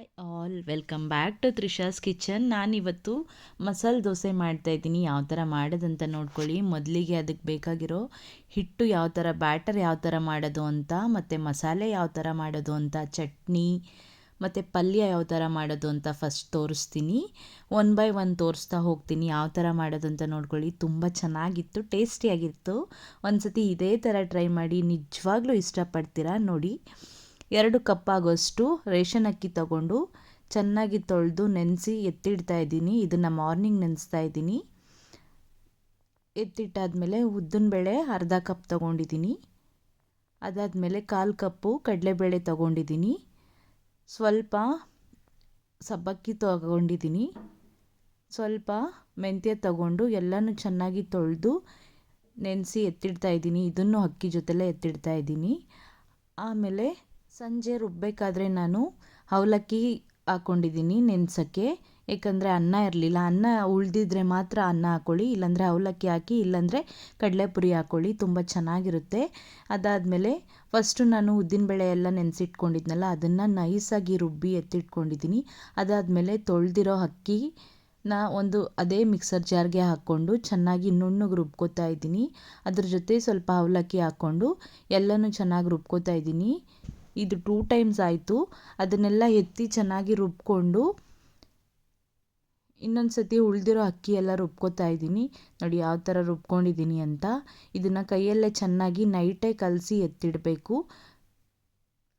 Hi all welcome back to Trisha's kitchen ನಾನಿವತ್ತು ಮಸಾಲೆ ದೋಸೆ ಮಾಡ್ತಾ ಇದ್ದೀನಿ. ಯಾವ ಥರ ಮಾಡೋದಂತ ನೋಡ್ಕೊಳ್ಳಿ. ಮೊದಲಿಗೆ ಅದಕ್ಕೆ ಬೇಕಾಗಿರೋ ಹಿಟ್ಟು ಯಾವ ಥರ ಬ್ಯಾಟರ್ ಯಾವ ಥರ ಮಾಡೋದು ಅಂತ, ಮತ್ತು ಮಸಾಲೆ ಯಾವ ಥರ ಮಾಡೋದು ಅಂತ, ಚಟ್ನಿ, ಮತ್ತು ಪಲ್ಯ ಯಾವ ಥರ ಮಾಡೋದು ಅಂತ ಫಸ್ಟ್ ತೋರಿಸ್ತೀನಿ. ಒನ್ ಬೈ ಒನ್ ತೋರಿಸ್ತಾ ಹೋಗ್ತೀನಿ ಯಾವ ಥರ ಮಾಡೋದು ಅಂತ ನೋಡ್ಕೊಳ್ಳಿ. ತುಂಬ ಚೆನ್ನಾಗಿತ್ತು, ಟೇಸ್ಟಿಯಾಗಿತ್ತು. ಒಂದು ಸತಿ ಇದೇ ಥರ ಟ್ರೈ ಮಾಡಿ, ನಿಜವಾಗ್ಲೂ ಇಷ್ಟಪಡ್ತೀರಾ ನೋಡಿ. ಎರಡು ಕಪ್ ಆಗೋಷ್ಟು ರೇಷನ್ ಅಕ್ಕಿ ತಗೊಂಡು ಚೆನ್ನಾಗಿ ತೊಳೆದು ನೆನೆಸಿ ಎತ್ತಿಡ್ತಾ ಇದ್ದೀನಿ. ಇದನ್ನು ಮಾರ್ನಿಂಗ್ ನೆನೆಸ್ತಾ ಇದ್ದೀನಿ. ಎತ್ತಿಟ್ಟಾದಮೇಲೆ ಉದ್ದಿನಬೇಳೆ ಅರ್ಧ ಕಪ್ ತಗೊಂಡಿದ್ದೀನಿ. ಅದಾದಮೇಲೆ ಕಾಲು ಕಪ್ಪು ಕಡಲೆಬೇಳೆ ತೊಗೊಂಡಿದ್ದೀನಿ. ಸ್ವಲ್ಪ ಸಬ್ಬಕ್ಕಿ ತೊಗೊಂಡಿದ್ದೀನಿ. ಸ್ವಲ್ಪ ಮೆಂತ್ಯ ತಗೊಂಡು ಎಲ್ಲನೂ ಚೆನ್ನಾಗಿ ತೊಳೆದು ನೆನೆಸಿ ಎತ್ತಿಡ್ತಾ ಇದ್ದೀನಿ. ಇದನ್ನು ಅಕ್ಕಿ ಜೊತೆಲೇ ಎತ್ತಿಡ್ತಾ ಇದ್ದೀನಿ. ಆಮೇಲೆ ಸಂಜೆ ರುಬ್ಬಬೇಕಾದ್ರೆ ನಾನು ಅವಲಕ್ಕಿ ಹಾಕ್ಕೊಂಡಿದ್ದೀನಿ ನೆನೆಸೋಕ್ಕೆ. ಏಕೆಂದರೆ ಅನ್ನ ಇರಲಿಲ್ಲ. ಅನ್ನ ಉಳಿದಿದ್ರೆ ಮಾತ್ರ ಅನ್ನ ಹಾಕ್ಕೊಳ್ಳಿ ಇಲ್ಲಾಂದರೆ ಅವಲಕ್ಕಿ ಹಾಕಿ, ಇಲ್ಲಾಂದರೆ ಕಡಲೆಪುರಿ ಹಾಕ್ಕೊಳ್ಳಿ ತುಂಬ ಚೆನ್ನಾಗಿರುತ್ತೆ. ಅದಾದಮೇಲೆ ಫಸ್ಟು ನಾನು ಉದ್ದಿನಬೇಳೆ ಎಲ್ಲ ನೆನೆಸಿಟ್ಕೊಂಡಿದ್ನಲ್ಲ, ಅದನ್ನು ನೈಸಾಗಿ ರುಬ್ಬಿ ಎತ್ತಿಟ್ಕೊಂಡಿದ್ದೀನಿ. ಅದಾದಮೇಲೆ ತೊಳೆದಿರೋ ಅಕ್ಕಿ ನಾ ಒಂದು ಅದೇ ಮಿಕ್ಸರ್ ಜಾರ್ಗೆ ಹಾಕ್ಕೊಂಡು ಚೆನ್ನಾಗಿ ನುಣ್ಣಗೆ ರುಬ್ಕೋತಾ ಇದ್ದೀನಿ. ಅದ್ರ ಜೊತೆ ಸ್ವಲ್ಪ ಅವಲಕ್ಕಿ ಹಾಕ್ಕೊಂಡು ಎಲ್ಲನೂ ಚೆನ್ನಾಗಿ ರುಬ್ಕೋತಾ ಇದ್ದೀನಿ. ಇದು ಟೂ ಟೈಮ್ಸ್ ಆಯಿತು. ಅದನ್ನೆಲ್ಲ ಎತ್ತಿ ಚೆನ್ನಾಗಿ ರುಬ್ಕೊಂಡು ಇನ್ನೊಂದು ಸತಿ ಉಳಿದಿರೋ ಅಕ್ಕಿ ಎಲ್ಲ ರುಬ್ಕೋತಾ ಇದ್ದೀನಿ. ನೋಡಿ ಯಾವ ಥರ ರುಬ್ಕೊಂಡಿದ್ದೀನಿ ಅಂತ. ಇದನ್ನು ಕೈಯಲ್ಲೇ ಚೆನ್ನಾಗಿ ನೈಟೇ ಕಲಸಿ ಎತ್ತಿಡಬೇಕು.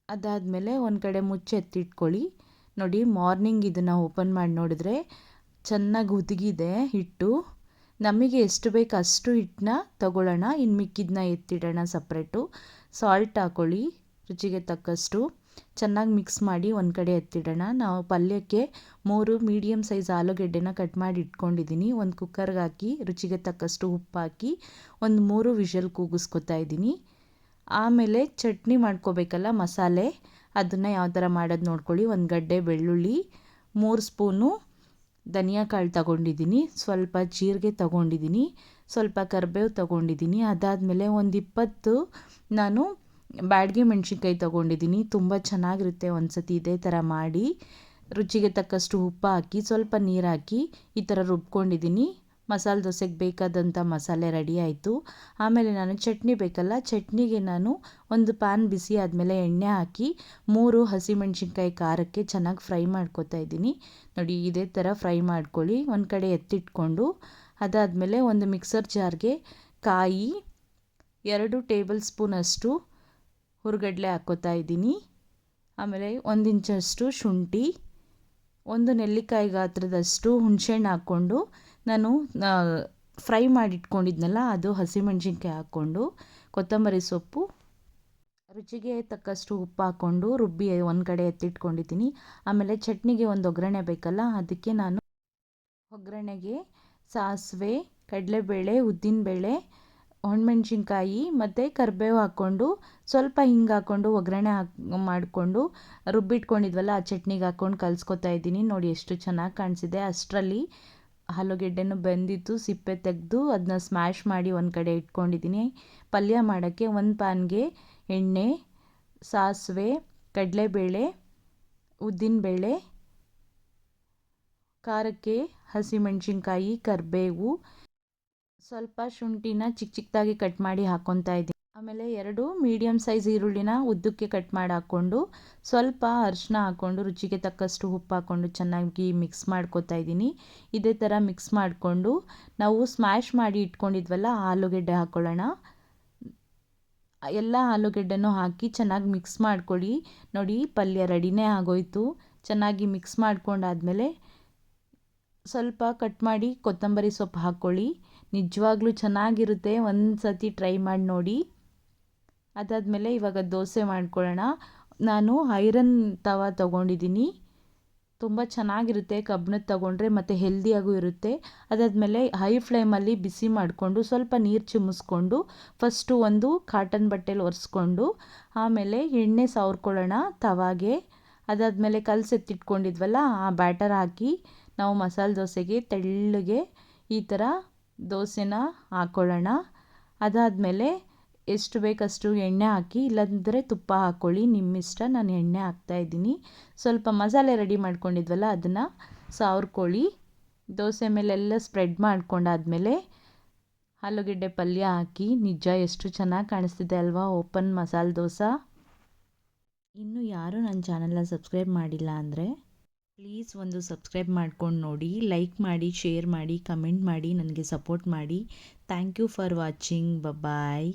ಅದಾದಮೇಲೆ ಒಂದು ಕಡೆ ಮುಚ್ಚಿ ಎತ್ತಿಟ್ಕೊಳ್ಳಿ. ನೋಡಿ ಮಾರ್ನಿಂಗ್ ಇದನ್ನು ಓಪನ್ ಮಾಡಿ ನೋಡಿದ್ರೆ ಚೆನ್ನಾಗಿ ಹುದುಗಿದೆ ಹಿಟ್ಟು. ನಮಗೆ ಎಷ್ಟು ಬೇಕು ಅಷ್ಟು ಹಿಟ್ಟನ್ನ ತಗೊಳ್ಳೋಣ. ಇನ್ನು ಮಿಕ್ಕಿದನ್ನ ಎತ್ತಿಡೋಣ ಸಪ್ರೇಟು ಸಾಲ್ಟ್ ಹಾಕ್ಕೊಳ್ಳಿ ರುಚಿಗೆ ತಕ್ಕಷ್ಟು ಚೆನ್ನಾಗಿ ಮಿಕ್ಸ್ ಮಾಡಿ ಒಂದು ಕಡೆ ಎತ್ತಿಡೋಣ. ನಾವು ಪಲ್ಯಕ್ಕೆ ಮೂರು ಮೀಡಿಯಮ್ ಸೈಜ್ ಆಲೂಗೆಡ್ಡೆನ ಕಟ್ ಮಾಡಿ ಇಟ್ಕೊಂಡಿದ್ದೀನಿ. ಒಂದು ಕುಕ್ಕರ್ಗೆ ಹಾಕಿ ರುಚಿಗೆ ತಕ್ಕಷ್ಟು ಉಪ್ಪು ಹಾಕಿ ಒಂದು ಮೂರು ವಿಷಲ್ ಕೂಗಿಸ್ಕೊತಾ ಇದ್ದೀನಿ. ಆಮೇಲೆ ಚಟ್ನಿ ಮಾಡ್ಕೋಬೇಕಲ್ಲ ಮಸಾಲೆ, ಅದನ್ನು ಯಾವ ಥರ ಮಾಡೋದು ನೋಡ್ಕೊಳ್ಳಿ. ಒಂದು ಗಡ್ಡೆ ಬೆಳ್ಳುಳ್ಳಿ, ಮೂರು ಸ್ಪೂನು ಧನಿಯಾ ಕಾಳು ತಗೊಂಡಿದ್ದೀನಿ. ಸ್ವಲ್ಪ ಜೀರಿಗೆ ತಗೊಂಡಿದ್ದೀನಿ. ಸ್ವಲ್ಪ ಕರಿಬೇವು ತಗೊಂಡಿದ್ದೀನಿ. ಅದಾದಮೇಲೆ ಒಂದು ಇಪ್ಪತ್ತು ನಾನು ಬ್ಯಾಡಗಿ ಮೆಣಸಿನ್ಕಾಯಿ ತೊಗೊಂಡಿದ್ದೀನಿ. ತುಂಬ ಚೆನ್ನಾಗಿರುತ್ತೆ ಒಂದು ಸತಿ ಇದೇ ಥರ ಮಾಡಿ. ರುಚಿಗೆ ತಕ್ಕಷ್ಟು ಉಪ್ಪು ಹಾಕಿ, ಸ್ವಲ್ಪ ನೀರು ಹಾಕಿ ಈ ಥರ ರುಬ್ಕೊಂಡಿದ್ದೀನಿ. ಮಸಾಲೆ ದೋಸೆಗೆ ಬೇಕಾದಂಥ ಮಸಾಲೆ ರೆಡಿ ಆಯಿತು. ಆಮೇಲೆ ನಾನು ಚಟ್ನಿ ಬೇಕಲ್ಲ, ಚಟ್ನಿಗೆ ನಾನು ಒಂದು ಪ್ಯಾನ್ ಬಿಸಿ ಆದಮೇಲೆ ಎಣ್ಣೆ ಹಾಕಿ ಮೂರು ಹಸಿಮೆಣ್ಸಿನ್ಕಾಯಿ ಖಾರಕ್ಕೆ ಚೆನ್ನಾಗಿ ಫ್ರೈ ಮಾಡ್ಕೊತಾ ಇದ್ದೀನಿ. ನೋಡಿ, ಇದೇ ಥರ ಫ್ರೈ ಮಾಡ್ಕೊಳ್ಳಿ. ಒಂದು ಕಡೆ ಎತ್ತಿಟ್ಕೊಂಡು, ಅದಾದಮೇಲೆ ಒಂದು ಮಿಕ್ಸರ್ ಜಾರ್ಗೆ ಕಾಯಿ, ಎರಡು ಟೇಬಲ್ ಸ್ಪೂನಷ್ಟು ಹುರ್ಗಡ್ಲೆ ಹಾಕ್ಕೋತಾ ಇದ್ದೀನಿ. ಆಮೇಲೆ ಒಂದು ಇಂಚಷ್ಟು ಶುಂಠಿ, ಒಂದು ನೆಲ್ಲಿಕಾಯಿ ಗಾತ್ರದಷ್ಟು ಹುಣಸೆಹಣ್ಣು ಹಾಕ್ಕೊಂಡು ನಾನು ಫ್ರೈ ಮಾಡಿಟ್ಕೊಂಡಿದ್ನಲ್ಲ ಅದು ಹಸಿಮೆಣ್ಸಿನ್ಕಾಯಿ ಹಾಕ್ಕೊಂಡು, ಕೊತ್ತಂಬರಿ ಸೊಪ್ಪು, ರುಚಿಗೆ ತಕ್ಕಷ್ಟು ಉಪ್ಪು ಹಾಕ್ಕೊಂಡು ರುಬ್ಬಿ ಒಂದು ಕಡೆ ಎತ್ತಿಟ್ಕೊಂಡಿದ್ದೀನಿ. ಆಮೇಲೆ ಚಟ್ನಿಗೆ ಒಂದು ಒಗ್ಗರಣೆ ಬೇಕಲ್ಲ ಅದಕ್ಕೆ ನಾನು ಒಗ್ಗರಣೆಗೆ ಸಾಸಿವೆ, ಕಡಲೆಬೇಳೆ, ಉದ್ದಿನಬೇಳೆ ಒಣಮೆಣ್ಸಿನ್ಕಾಯಿ, ಮತ್ತು ಕರಿಬೇವು ಹಾಕ್ಕೊಂಡು ಸ್ವಲ್ಪ ಹಿಂಗೆ ಹಾಕ್ಕೊಂಡು ಒಗ್ಗರಣೆ ಹಾಕಿ, ಮಾಡಿಕೊಂಡು ರುಬ್ಬಿಟ್ಕೊಂಡಿದ್ವಲ್ಲ, ಆ ಚಟ್ನಿಗೆ ಹಾಕ್ಕೊಂಡು ಕಲಿಸ್ಕೊತಾ ಇದ್ದೀನಿ. ನೋಡಿ ಎಷ್ಟು ಚೆನ್ನಾಗಿ ಕಾಣಿಸಿದೆ. ಅಷ್ಟರಲ್ಲಿ ಆಲೂಗೆಡ್ಡೆನೂ ಬೆಂದಿತ್ತು, ಸಿಪ್ಪೆ ತೆಗೆದು ಅದನ್ನ ಸ್ಮ್ಯಾಶ್ ಮಾಡಿ ಒಂದು ಕಡೆ ಇಟ್ಕೊಂಡಿದ್ದೀನಿ. ಪಲ್ಯ ಮಾಡೋಕ್ಕೆ ಒಂದು ಪಾನ್ಗೆ ಎಣ್ಣೆ, ಸಾಸಿವೆ, ಕಡಲೆಬೇಳೆ, ಉದ್ದಿನಬೇಳೆ, ಖಾರಕ್ಕೆ ಹಸಿಮೆಣಸಿನ್ಕಾಯಿ, ಕರಿಬೇವು ಸ್ವಲ್ಪ ಶುಂಠಿನ ಚಿಕ್ಕ ಚಿಕ್ಕದಾಗಿ ಕಟ್ ಮಾಡಿ ಹಾಕ್ಕೊತಾ ಇದ್ದೀನಿ. ಆಮೇಲೆ ಎರಡು ಮೀಡಿಯಮ್ ಸೈಜ್ ಈರುಳ್ಳಿನ ಉದ್ದಕ್ಕೆ ಕಟ್ ಮಾಡಿ ಹಾಕ್ಕೊಂಡು ಸ್ವಲ್ಪ ಅರಿಶಿನ ಹಾಕ್ಕೊಂಡು ರುಚಿಗೆ ತಕ್ಕಷ್ಟು ಉಪ್ಪು ಹಾಕ್ಕೊಂಡು ಚೆನ್ನಾಗಿ ಮಿಕ್ಸ್ ಮಾಡ್ಕೊತಾ ಇದ್ದೀನಿ. ಇದೇ ಥರ ಮಿಕ್ಸ್ ಮಾಡಿಕೊಂಡು ನಾವು ಸ್ಮ್ಯಾಶ್ ಮಾಡಿ ಇಟ್ಕೊಂಡಿದ್ವಲ್ಲ ಆಲೂಗೆಡ್ಡೆ ಹಾಕ್ಕೊಳ್ಳೋಣ ಎಲ್ಲ ಆಲೂಗೆಡ್ಡೆನೂ ಹಾಕಿ ಚೆನ್ನಾಗಿ ಮಿಕ್ಸ್ ಮಾಡ್ಕೊಳ್ಳಿ. ನೋಡಿ ಪಲ್ಯ ರೆಡಿನೇ ಆಗೋಯ್ತು. ಚೆನ್ನಾಗಿ ಮಿಕ್ಸ್ ಮಾಡ್ಕೊಂಡಾದಮೇಲೆ ಸ್ವಲ್ಪ ಕಟ್ ಮಾಡಿ ಕೊತ್ತಂಬರಿ ಸೊಪ್ಪು ಹಾಕ್ಕೊಳ್ಳಿ. ನಿಜವಾಗ್ಲೂ ಚೆನ್ನಾಗಿರುತ್ತೆ ಒಂದು ಸತಿ ಟ್ರೈ ಮಾಡಿ ನೋಡಿ. ಅದಾದಮೇಲೆ ಇವಾಗ ದೋಸೆ ಮಾಡ್ಕೊಳ್ಳೋಣ. ನಾನು ಐರನ್ ತವ ತೊಗೊಂಡಿದ್ದೀನಿ. ತುಂಬ ಚೆನ್ನಾಗಿರುತ್ತೆ, ಕಬ್ಬಿಣದ ತೊಗೊಂಡ್ರೆ ಮತ್ತು ಹೆಲ್ದಿಯಾಗೂ ಇರುತ್ತೆ. ಅದಾದಮೇಲೆ ಹೈ ಫ್ಲೇಮಲ್ಲಿ ಬಿಸಿ ಮಾಡಿಕೊಂಡು, ಸ್ವಲ್ಪ ನೀರು ಚಿಮ್ಮಿಸ್ಕೊಂಡು ಫಸ್ಟು ಒಂದು ಕಾಟನ್ ಬಟ್ಟೆಲಿ ಒರೆಸ್ಕೊಂಡು, ಆಮೇಲೆ ಎಣ್ಣೆ ಸವರ್ಕೊಳ್ಳೋಣ ತವಾಗೆ. ಅದಾದಮೇಲೆ ಕಲಸೆತ್ತಿಟ್ಕೊಂಡಿದ್ವಲ್ಲ ಆ ಬ್ಯಾಟರ್ ಹಾಕಿ ನಾವು ಮಸಾಲೆ ದೋಸೆಗೆ ತೆಳ್ಳಗೆ ಈ ಥರ ದೋಸೆನ ಹಾಕ್ಕೊಳ್ಳೋಣ ಅದಾದಮೇಲೆ ಎಷ್ಟು ಬೇಕಷ್ಟು ಎಣ್ಣೆ ಹಾಕಿ, ಇಲ್ಲಾಂದರೆ ತುಪ್ಪ ಹಾಕ್ಕೊಳ್ಳಿ ನಿಮ್ಮ ಇಷ್ಟ ನಾನು ಎಣ್ಣೆ ಹಾಕ್ತಾಯಿದ್ದೀನಿ ಸ್ವಲ್ಪ ಮಸಾಲೆ ರೆಡಿ ಮಾಡ್ಕೊಂಡಿದ್ವಲ್ಲ, ಅದನ್ನು ಸಾವ್ರ್ಕೊಳ್ಳಿ. ದೋಸೆ ಮೇಲೆಲ್ಲ ಸ್ಪ್ರೆಡ್ ಮಾಡ್ಕೊಂಡಾದಮೇಲೆ ಆಲೂಗೆಡ್ಡೆ ಪಲ್ಯ ಹಾಕಿ. ನಿಜ ಎಷ್ಟು ಚೆನ್ನಾಗಿ ಕಾಣಿಸ್ತಿದೆ ಅಲ್ವಾ, ಓಪನ್ ಮಸಾಲೆ ದೋಸೆ. ಇನ್ನೂ ಯಾರೂ ನನ್ನ ಚಾನಲ್ನ ಸಬ್ಸ್ಕ್ರೈಬ್ ಮಾಡಿಲ್ಲ ಅಂದರೆ ಪ್ಲೀಸ್ ಒಂದು ಸಬ್ಸ್ಕ್ರೈಬ್ ಮಾಡ್ಕೊಂಡು ನೋಡಿ, ಲೈಕ್ ಮಾಡಿ, ಶೇರ್ ಮಾಡಿ, ಕಮೆಂಟ್ ಮಾಡಿ, ನನಗೆ ಸಪೋರ್ಟ್ ಮಾಡಿ. Thank you for watching. Bye